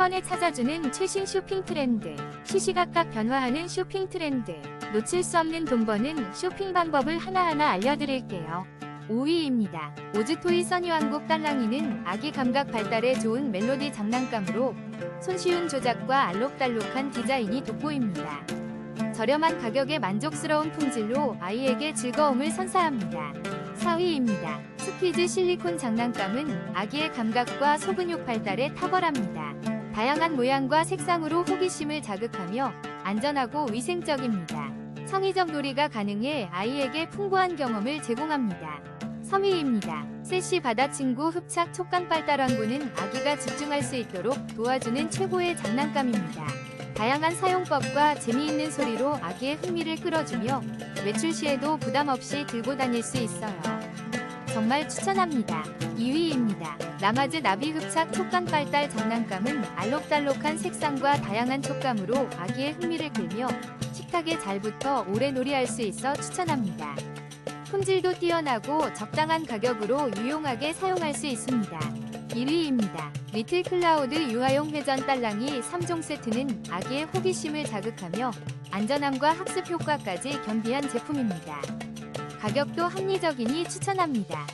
번에 찾아주는 최신 쇼핑 트렌드. 시시각각 변화하는 쇼핑 트렌드. 놓칠 수 없는 돈 버는 쇼핑 방법을 하나하나 알려드릴게요. 5위입니다. 오즈토이 써니왕국 딸랑이는 아기 감각 발달에 좋은 멜로디 장난감으로 손쉬운 조작과 알록달록한 디자인이 돋보입니다. 저렴한 가격에 만족스러운 품질로 아이에게 즐거움을 선사합니다. 4위입니다. 스퀴즈 실리콘 장난감은 아기의 감각과 소근육 발달에 탁월합니다. 다양한 모양과 색상으로 호기심을 자극하며 안전하고 위생적입니다. 성의적 놀이가 가능해 아이에게 풍부한 경험을 제공합니다. 3위입니다. 세시 바다친구 흡착 촉감 발달왕구는 아기가 집중할 수 있도록 도와주는 최고의 장난감입니다. 다양한 사용법과 재미있는 소리로 아기의 흥미를 끌어주며 외출 시에도 부담 없이 들고 다닐 수 있어요. 정말 추천합니다. 2위입니다. 나마즈 나비 흡착 촉감 발달 장난감은 알록달록한 색상과 다양한 촉감으로 아기의 흥미를 끌며 식탁에 잘 붙어 오래 놀이할 수 있어 추천합니다. 품질도 뛰어나고 적당한 가격으로 유용하게 사용할 수 있습니다. 1위입니다. 리틀 클라우드 유아용 회전 딸랑이 3종 세트는 아기의 호기심을 자극하며 안전함과 학습 효과까지 겸비한 제품입니다. 가격도 합리적이니 추천합니다.